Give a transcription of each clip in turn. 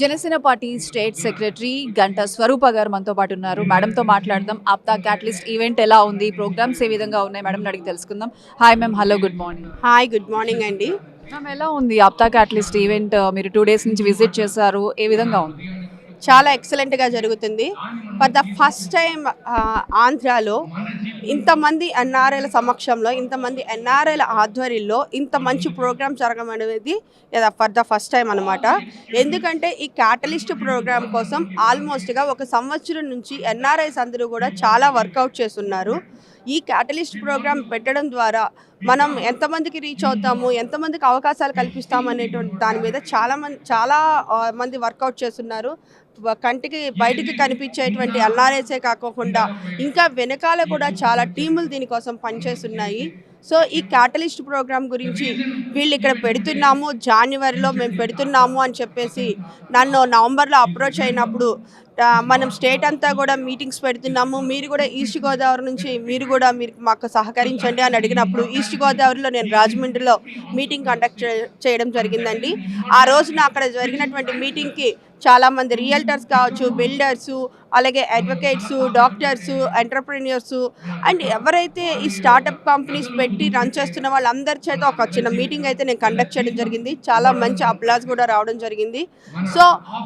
Janasena party state secretary గంట స్వరూప గారు మనతో పాటు ఉన్నారు. మేడంతో మాట్లాడదాం. ఆప్తా క్యాటలిస్ట్ ఈవెంట్ ఎలా ఉంది? ప్రోగ్రామ్స్ ఏ విధంగా ఉన్నాయి? మేడం అడిగి తెలుసుకుందాం. Hi ma'am. Hello good morning. Hi good morning అండి. మ్యామ్ ఎలా ఉంది? ఆప్తా క్యాటలిస్ట్ ఈవెంట్ మీరు టూ డేస్ నుంచి విజిట్ చేశారు. ఏ విధంగా ఉంది? చాలా ఎక్సలెంట్గా జరుగుతుంది. ఫర్ ద ఫస్ట్ టైం ఆంధ్రాలో ఇంతమంది ఎన్ఆర్ఐల సమక్షంలో ఇంతమంది ఎన్ఆర్ఐల ఆధ్వర్యంలో ఇంత మంచి ప్రోగ్రామ్ జరగడం అనేది ఫర్ ద ఫస్ట్ టైం అనమాట ఎందుకంటే ఈ క్యాటలిస్ట్ ప్రోగ్రామ్ కోసం ఆల్మోస్ట్గా ఒక సంవత్సరం నుంచి ఎన్ఆర్ఐస్ అందరూ కూడా చాలా వర్కౌట్ చేస్తున్నారు. ఈ క్యాటలిస్ట్ ప్రోగ్రామ్ పెట్టడం ద్వారా మనం ఎంతమందికి రీచ్ అవుతాము ఎంతమందికి అవకాశాలు కల్పిస్తాము అనేటువంటి దాని మీద చాలా మంది చాలా మంది వర్కౌట్ చేస్తున్నారు. కంటికి బయటికి కనిపించేటువంటి ఎల్ఆర్ఎస్ఏ కాకోకుండా ఇంకా వెనకాల కూడా చాలా టీములు దీనికోసం పనిచేస్తున్నాయి. సో ఈ క్యాటలిస్ట్ ప్రోగ్రామ్ గురించి వీళ్ళు ఇక్కడ పెడుతున్నాము జనవరిలో మేము పెడుతున్నాము అని చెప్పేసి నన్ను నవంబర్లో అప్రోచ్ అయినప్పుడు మనం స్టేట్ అంతా కూడా మీటింగ్స్ పెడుతున్నాము. మీరు కూడా ఈస్ట్ గోదావరి నుంచి మీరు కూడా మీరు మాకు సహకరించండి అని అడిగినప్పుడు ఈస్ట్ గోదావరిలో నేను రాజమండ్రిలో మీటింగ్ కండక్ట్ చేయడం జరిగిందండి. ఆ రోజున అక్కడ జరిగినటువంటి మీటింగ్కి చాలామంది రియల్టర్స్ కావచ్చు బిల్డర్స్ అలాగే అడ్వకేట్స్ డాక్టర్స్ ఎంటర్ప్రీనియర్స్. అండ్ ఎవరైతే ఈ స్టార్టప్ కంపెనీస్ పెట్టి రన్ చేస్తున్న వాళ్ళందరి చేత ఒక చిన్న మీటింగ్ అయితే నేను కండక్ట్ చేయడం జరిగింది. చాలా మంచి అప్లాస్ కూడా రావడం జరిగింది. సో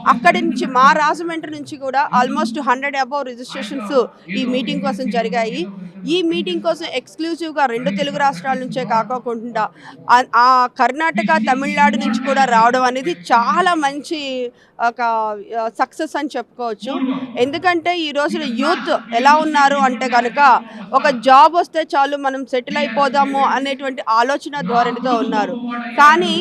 అక్కడి నుంచి మా రాజమండ్రి నుంచి కూడా ఆల్మోస్ట్ హండ్రెడ్ అబౌవ్ రిజిస్ట్రేషన్స్ ఈ మీటింగ్ కోసం జరిగాయి. ఈ మీటింగ్ కోసం ఎక్స్క్లూజివ్గా రెండు తెలుగు రాష్ట్రాల నుంచే కాకోకుండా ఆ- కర్ణాటక తమిళనాడు నుంచి కూడా రావడం అనేది చాలా మంచి ఒక సక్సెస్ అని చెప్పుకోవచ్చు. ఎందుకంటే ఈ రోజున యూత్ ఎలా ఉన్నారు అంటే కనుక ఒక జాబ్ వస్తే చాలు మనం సెటిల్ అయిపోదాము అనేటువంటి ఆలోచన ధోరణితో ఉన్నారు. కానీ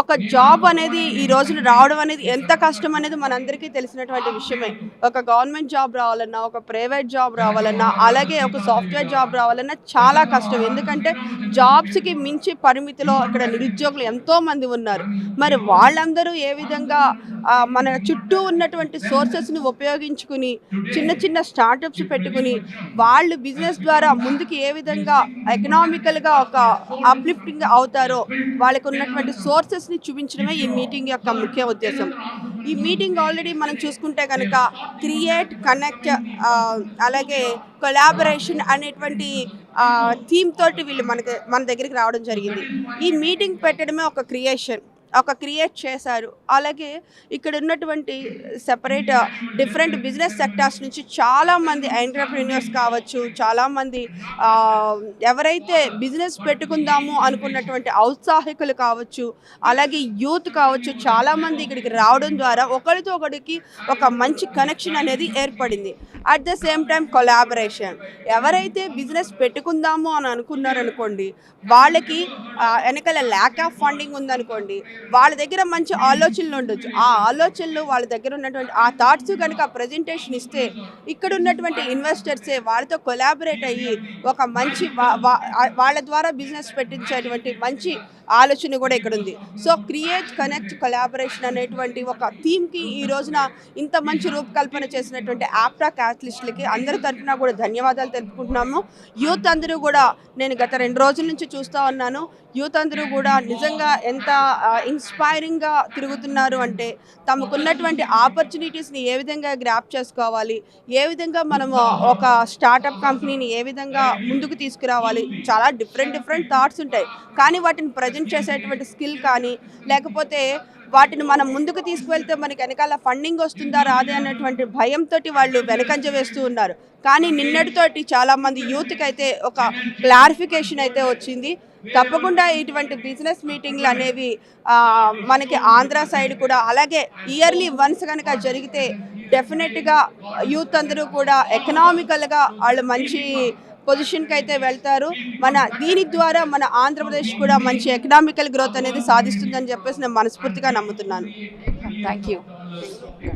ఒక జాబ్ అనేది ఈ రోజున రావడం అనేది ఎంత కష్టం అనేది మనందరికీ తెలిసినటువంటి విషయమే. ఒక గవర్నమెంట్ జాబ్ రావాలన్నా ఒక ప్రైవేట్ జాబ్ రావాలన్నా అలాగే ఒక సాఫ్ట్వేర్ జాబ్ రావాలన్నా చాలా కష్టం. ఎందుకంటే జాబ్స్కి మించి పరిమితిలో ఇక్కడ నిరుద్యోగులు ఎంతో మంది ఉన్నారు. మరి వాళ్ళందరూ ఏ విధంగా మన చుట్టూ ఉన్నటువంటి సోర్సెస్ని ఉపయోగించుకుని చిన్న చిన్న స్టార్టప్స్ పెట్టుకుని వాళ్ళు బిజినెస్ ద్వారా ముందుకు ఏ విధంగా ఎకనామికల్గా ఒక అప్లిఫ్టింగ్ అవుతారో వాళ్ళకు ఉన్నటువంటి సోర్సెస్ని చూపించడమే ఈ మీటింగ్ యొక్క ముఖ్య ఉద్దేశం. ఈ మీటింగ్ ఆల్రెడీ మనం చూసుకుంటే కనుక క్రియేట్ కనెక్ట్ అలాగే కొలాబరేషన్ అనేటువంటి థీమ్ తోటి వీళ్ళు మనకి మన దగ్గరికి రావడం జరిగింది. ఈ మీటింగ్ పెట్టడమే ఒక క్రియేషన్ ఒక క్రియేట్ చేశారు. అలాగే ఇక్కడ ఉన్నటువంటి సెపరేట్ డిఫరెంట్ బిజినెస్ సెక్టార్స్ నుంచి చాలామంది ఎంటర్ప్రీనియర్స్ కావచ్చు చాలామంది uh, ఎవరైతే బిజినెస్ పెట్టుకుందాము అనుకున్నటువంటి ఔత్సాహికులు కావచ్చు అలాగే యూత్ కావచ్చు చాలామంది ఇక్కడికి రావడం ద్వారా ఒకరితో ఒకరికి ఒక మంచి కనెక్షన్ అనేది ఏర్పడింది. At the same time collaboration ఎవరైతే బిజినెస్ పెట్టుకుందాము అని అనుకున్నారనుకోండి వాళ్ళకి uh, వెనకాల ల్యాక్ ఆఫ్ ఫండింగ్ ఉందనుకోండి వాళ్ళ దగ్గర మంచి ఆలోచనలు ఉండొచ్చు. ఆ ఆలోచనలు వాళ్ళ దగ్గర ఉన్నటువంటి ఆ థాట్స్ కనుక ప్రజెంటేషన్ ఇస్తే ఇక్కడ ఉన్నటువంటి ఇన్వెస్టర్సే వాళ్ళతో కొలాబరేట్ అయ్యి ఒక మంచి వాళ్ళ ద్వారా బిజినెస్ పెట్టించేటువంటి మంచి ఆలోచన కూడా ఇక్కడ ఉంది. సో క్రియేట్ కనెక్ట్ కొలాబరేషన్ అనేటువంటి ఒక థీమ్కి ఈ రోజున ఇంత మంచి రూపకల్పన చేసినటువంటి ఆప్రా క్యాథలిస్ట్లకి అందరి తరఫున కూడా ధన్యవాదాలు తెలుపుకుంటున్నాము. యూత్ అందరూ కూడా నేను గత రెండు రోజుల నుంచి చూస్తూ ఉన్నాను. యూత్ అందరూ కూడా నిజంగా ఎంత ఇన్స్పైరింగ్గా తిరుగుతున్నారు అంటే తమకున్నటువంటి ఆపర్చునిటీస్ని ఏ విధంగా గ్రాప్ చేసుకోవాలి? ఏ విధంగా మనము ఒక స్టార్టప్ కంపెనీని ఏ విధంగా ముందుకు తీసుకురావాలి? చాలా డిఫరెంట్ డిఫరెంట్ థాట్స్ ఉంటాయి. కానీ వాటిని ప్రజెంట్ చేసేటువంటి స్కిల్ కానీ లేకపోతే వాటిని మనం ముందుకు తీసుకువెళ్తే మనకి వెనకాల ఫండింగ్ వస్తుందా రాదే అనేటువంటి భయంతో వాళ్ళు వెనకంజ వేస్తూ ఉన్నారు. కానీ నిన్నటితోటి చాలామంది యూత్కి అయితే ఒక క్లారిఫికేషన్ అయితే వచ్చింది. తప్పకుండా ఇటువంటి బిజినెస్ మీటింగ్లు అనేవి మనకి ఆంధ్ర సైడ్ కూడా అలాగే ఇయర్లీ వన్స్ కనుక జరిగితే డెఫినెట్గా యూత్ అందరూ కూడా ఎకనామికల్గా వాళ్ళు మంచి పొజిషన్కి అయితే వెళ్తారు. మన దీని ద్వారా మన ఆంధ్రప్రదేశ్ కూడా మంచి ఎకనామికల్ గ్రోత్ అనేది సాధిస్తుందని చెప్పేసి నేను మనస్ఫూర్తిగా నమ్ముతున్నాను. Thank you